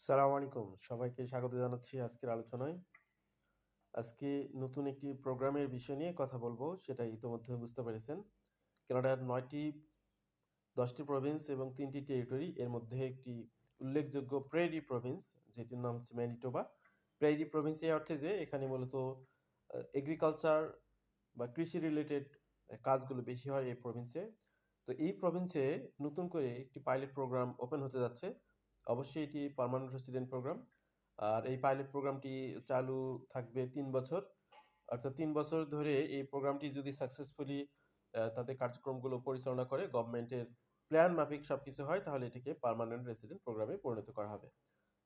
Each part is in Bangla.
সালাম আলাইকুম। সবাইকে স্বাগত জানাচ্ছি আজকের আলোচনায়। আজকে নতুন একটি প্রোগ্রামের বিষয় নিয়ে কথা বলব, সেটা ইতোমধ্যে বুঝতে পেরেছেন। কানাডার নয়টি, দশটি প্রভিন্স এবং তিনটি টেরিটরি এর মধ্যে একটি উল্লেখযোগ্য প্রেরি প্রভিন্স যেটির নাম হচ্ছে ম্যানিটোবা প্রেরি প্রভিন্স এই অর্থে যে এখানে মূলত এগ্রিকালচার বা কৃষি রিলেটেড কাজগুলো বেশি হয় এই প্রভিন্সে তো এই প্রভিন্সে নতুন করে একটি পাইলট প্রোগ্রাম ওপেন হতে যাচ্ছে। অবশ্যই এটি পার্মানেন্ট রেসিডেন্ট প্রোগ্রাম আর এই পাইলট প্রোগ্রামটি চালু থাকবে তিন বছর। অর্থাৎ তিন বছর ধরে এই প্রোগ্রামটি যদি সাকসেসফুলি তাদের কার্যক্রমগুলো পরিচালনা করে গভর্নমেন্টের প্ল্যান মাফিক সব কিছু হয়, তাহলে এটিকে পার্মানেন্ট রেসিডেন্ট প্রোগ্রামে পরিণত করা হবে।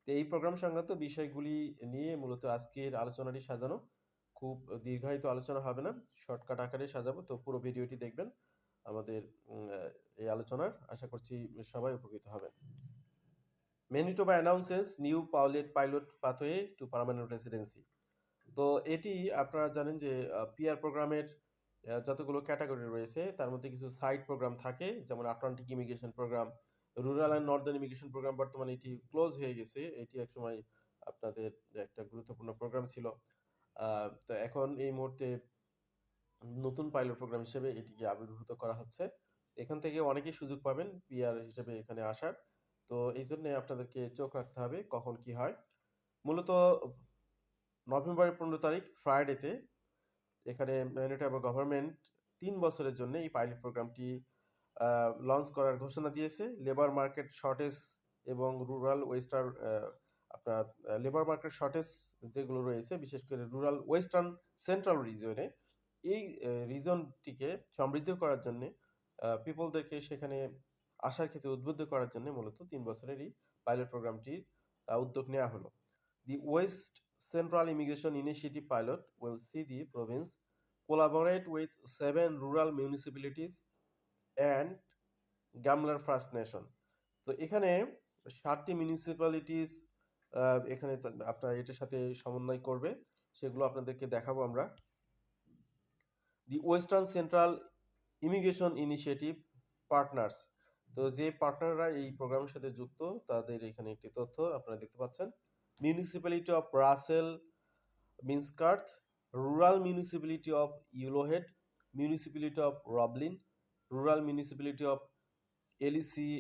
তো এই প্রোগ্রাম সংক্রান্ত বিষয়গুলি নিয়ে মূলত আজকের আলোচনাটি সাজানো। খুব দীর্ঘায়িত আলোচনা হবে না শর্টকাট আকারে সাজাবো। তো পুরো ভিডিওটি দেখবেন। আমাদের এই আলোচনার আশা করছি সবাই উপকৃত হবেন। Manitoba announces new পাওলেট pilot pathway to permanent residency তো এটি আপনারা জানেন যে পিআর প্রোগ্রামের যতগুলো ক্যাটাগরি রয়েছে, তার মধ্যে কিছু সাইড প্রোগ্রাম থাকে, যেমন Atlantic immigration program rural and northern immigration program বর্তমানে এটি ক্লোজ হয়ে গেছে। এটি একসময় আপনাদের একটা গুরুত্বপূর্ণ প্রোগ্রাম ছিল। তো এখন এই মুহূর্তে নতুন পাইলট প্রোগ্রাম হিসেবে এটিকে আবির্ভূত করা হচ্ছে। এখান থেকে অনেকেই সুযোগ পাবেন পিআর হিসেবে এখানে আসার। তো এই জন্যে আপনাদেরকে চোখ রাখতে হবে কখন কি হয়। মূলত নভেম্বরের পনেরো তারিখ ফ্রাইডেতে এখানে ম্যানিটোবা গভর্নমেন্ট তিন বছরের জন্য এই পাইলট প্রোগ্রামটি লঞ্চ করার ঘোষণা দিয়েছে। লেবার মার্কেট শর্টেজ এবং রুরাল ওয়েস্টার্ন আপনার লেবার মার্কেট শর্টেজ যেগুলো রয়েছে, বিশেষ করে রুরাল ওয়েস্টার্ন সেন্ট্রাল রিজনে এই রিজনটিকে সমৃদ্ধ করার জন্যে পিপলদেরকে সেখানে আসার ক্ষেত্রে উদ্বুদ্ধ করার জন্য মূলত তিন বছরের এই পাইলট প্রোগ্রামটির উদ্যোগ নেওয়া হলো। The west central immigration initiative pilot will see the province collaborate with seven rural municipalities and Gambler First Nation তো এখানে ষাটটি মিউনিসিপ্যালিটিস এখানে আপনার এটার সাথে সমন্বয় করবে, সেগুলো আপনাদেরকে দেখাবো আমরা। The western central immigration initiative partners তো যে পার্টনাররা এই প্রোগ্রামের সাথে যুক্ত, তাদের এখানে একটি তথ্য আপনারা দেখতে পাচ্ছেন। Municipality of Russell Binscarth rural municipality of Yellowhead municipality of Roblin rural municipality of Ellice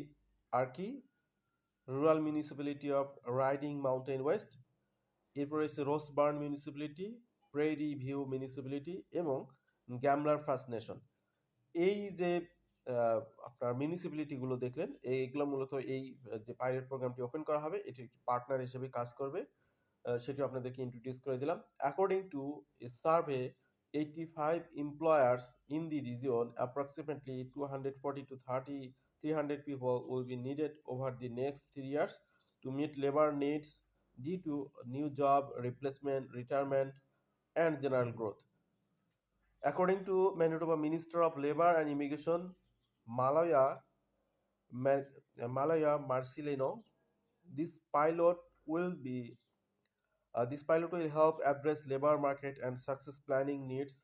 Archie rural municipality of Riding Mountain West এরপর রয়েছে Rossburn municipality Prairie View municipality এবং গ্যামলার ফার্স্ট নেশন এই যে আপনার মিউনিসিপ্যালিটিগুলো দেখলেন এইগুলো মূলত এই যে পাইলট প্রোগ্রামটি ওপেন করা হবে এটি একটি পার্টনার হিসেবে কাজ করবে সেটি আপনাদেরকে ইন্ট্রোডিউস করে দিলাম according to a survey eighty five employers in the region approximately two hundred forty to thirty three hundred people will be needed over the next three years to meet labour needs due to new job replacement, retirement, and general growth. According to Manitoba Minister of Labor and Immigration, Malaya, Malaya Marcelino, this pilot will be uh, this pilot will help address labor market and success planning needs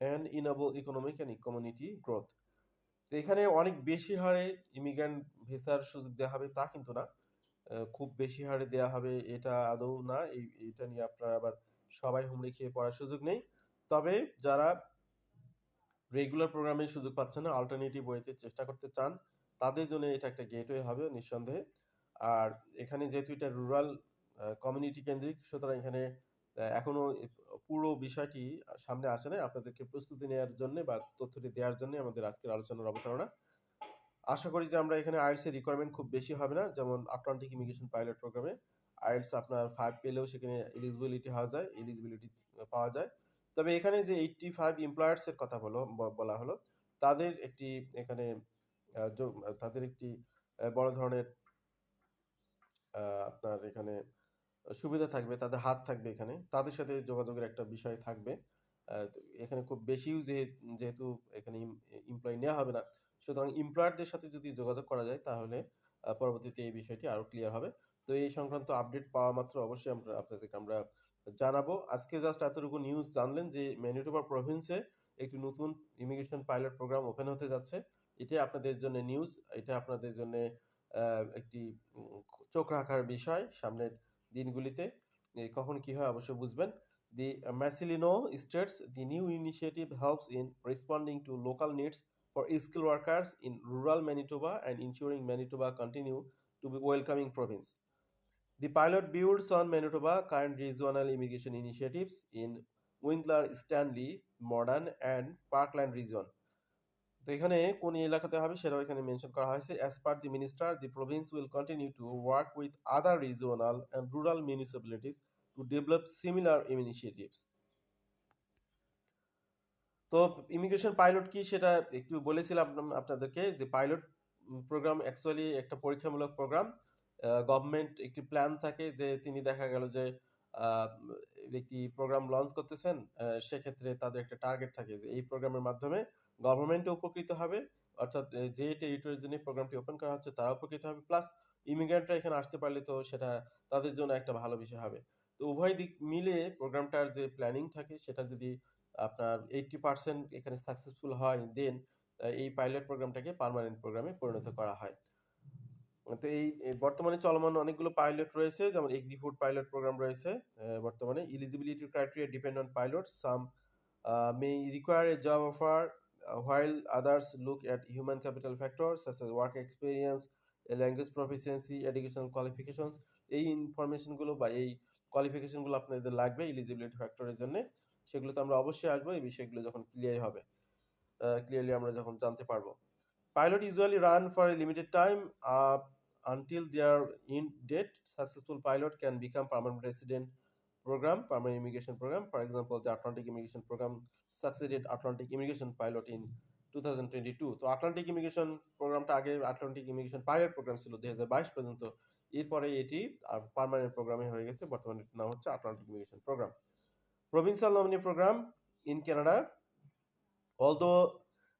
and enable economic and community growth. তো এখানে অনেক বেশি হারে ইমিগ্রেন্ট ভিসার সুযোগ দেওয়া হবে তা কিন্তু না খুব বেশি হারে দেওয়া হবে এটা আদৌ না এটা নিয়ে আপনারা আবার সবাই হুমড়ি খেয়ে পড়ার সুযোগ নেই তবে যারা রেগুলার প্রোগ্রামে সুযোগ পাচ্ছে না অল্টারনেটিভ ওয়েতে চেষ্টা করতে চান, তাদের জন্য এটা একটা গেটওয়ে হবে নিঃসন্দেহে। আর এখানে যেহেতু এটা রুরাল কমিউনিটি কেন্দ্রিক, সুতরাং এখানে এখনও পুরো বিষয়টি সামনে আসে না আপনাদেরকে প্রস্তুতি নেওয়ার জন্য বা তথ্যটি দেওয়ার জন্য আমাদের আজকের আলোচনার অবতারণা। আশা করি যে আমরা এখানে আইএলস এর রিকোয়ারমেন্ট খুব বেশি হবে না, যেমন আটলান্টিক ইমিগ্রেশন পাইলট প্রোগ্রামে আইএলস আপনার ফাইভ পেলেও সেখানে এলিজিবিলিটি হওয়া যায় এলিজিবিলিটি পাওয়া যায়। তবে এখানে যে এইটটি ফাইভ এমপ্লয়ার্সের কথা বলো বলা হলো, তাদের একটি এখানে তাদের একটি বড় ধরনের আপনার এখানে সুবিধা থাকবে, তাদের হাত থাকবে এখানে, তাদের সাথে যোগাযোগের একটা বিষয় থাকবে এখানে খুব বেশিও যেহেতু এখানে এমপ্লয় নেওয়া হবে না, সুতরাং এমপ্লয়ারদের সাথে যদি যোগাযোগ করা যায়, তাহলে পরবর্তীতে এই বিষয়টি আরও ক্লিয়ার হবে। তো এই সংক্রান্ত আপডেট পাওয়া মাত্র অবশ্যই আমরা, আপনাদেরকে আমরা জানাব। আজকে জাস্ট এতটুকু নিউজ জানলেন যে ম্যানিটোবা প্রভিন্সে একটি নতুন ইমিগ্রেশন পাইলট প্রোগ্রাম ওপেন হতে যাচ্ছে। এটাই আপনাদের জন্য নিউজ এটা আপনাদের জন্য একটি চোখ রাখার বিষয় সামনের দিনগুলিতে। কখন কি হয় অবশ্যই বুঝবেন। The মার্সিলিনো states the new initiative helps in responding to local needs for skill workers in rural Manitoba and ensuring Manitoba continue to be welcoming province The pilot builds on Manitoba current regional immigration initiatives in Winkler, Stanley, Modern and Parkland region. তো এখানে কোন এলাকাতে হবে সেটাও এখানে মেনশন করা হয়েছে। As per the minister the province will continue to work with other regional and rural municipalities to develop similar initiatives তো ইমিগ্রেশন পাইলট কি সেটা একটু বলেছিলাম আপ- আপনাদেরকে যে পাইলট প্রোগ্রাম অ্যাকচুয়ালি একটা পরীক্ষামূলক প্রোগ্রাম গভর্নমেন্ট একটি প্ল্যান থাকে যে তিনি দেখা গেল যে একটি প্রোগ্রাম লঞ্চ করতেছেন সেক্ষেত্রে তাদের একটা টার্গেট থাকে যে, এই প্রোগ্রামের মাধ্যমে গভর্নমেন্ট উপকৃত হবে। অর্থাৎ যে টেরিটরির জন্য প্রোগ্রামটি ওপেন করা হচ্ছে, তারা উপকৃত হবে। প্লাস ইমিগ্রেন্টরা এখানে আসতে পারলে তো সেটা তাদের জন্য একটা ভালো বিষয় হবে। তো উভয় দিক মিলে প্রোগ্রামটার যে প্ল্যানিং থাকে, সেটা যদি আপনার এইটটি পার্সেন্ট এখানে সাকসেসফুল হয় দেন এই পাইলট প্রোগ্রামটাকে পার্মানেন্ট প্রোগ্রামে পরিণত করা হয়। তো এই বর্তমানে চলমান অনেকগুলো পাইলট রয়েছে যেমন এগ্রি ফুড পাইলট প্রোগ্রাম রয়েছে বর্তমানে eligibility criteria depend on pilot some may require a job offer while others look at human capital factor experience, a language proficiency, educational qualifications এই ইনফরমেশনগুলো বা এই কোয়ালিফিকেশনগুলো আপনাদের লাগবে এলিজিবিলিটি ফ্যাক্টরের জন্য সেগুলো তো আমরা অবশ্যই আসব এই বিষয়গুলো যখন ক্লিয়ার হবে ক্লিয়ারলি আমরা যখন জানতে পারব। Pilot usually run for a limited time uh, until their in date. Successful pilot can become permanent resident program, permanent immigration program. For example, the Atlantic immigration program succeeded Atlantic immigration pilot in 2022. তো আটলান্টিক ইমিগ্রেশন প্রোগ্রামটা আগে আটলান্টিক ইমিগ্রেশন পাইলট প্রোগ্রাম ছিল দু হাজার বাইশ পর্যন্ত এরপরে এটি পার্মানেন্ট প্রোগ্রামে হয়ে গেছে বর্তমানে নাম হচ্ছে Atlantic immigration program provincial nominee program in Canada uh,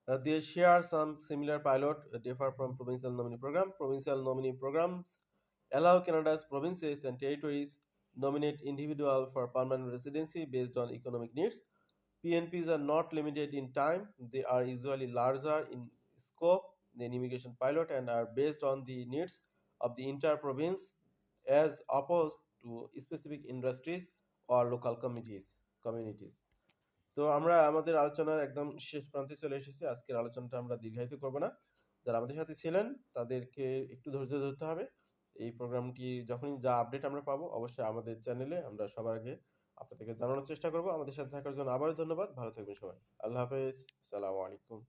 they share some similar pilot uh, differ from provincial nominee program. Provincial nominee programs allow canada's provinces and territories nominate individual for permanent residency based on economic needs. Pnps are not limited in time. They are usually larger in scope than immigration pilot and are based on the needs of the entire province as opposed to specific industries or local committees communities তো আমরা আমাদের আলোচনার একদম শেষ প্রান্তে চলে এসেছি। আজকের আলোচনাটা আমরা দীর্ঘায়িত করব না। যারা আমাদের সাথে ছিলেন, তাদেরকে একটু ধৈর্য ধরতে হবে। এই প্রোগ্রামটি যখনই যা আপডেট আমরা পাবো, অবশ্যই আমাদের চ্যানেলে আমরা সবার আগে আপনাদেরকে জানানোর চেষ্টা করব। আমাদের সাথে থাকার জন্য আবারও ধন্যবাদ। ভালো থাকবেন সবাই। আল্লাহ হাফেজ। সালামু আলাইকুম।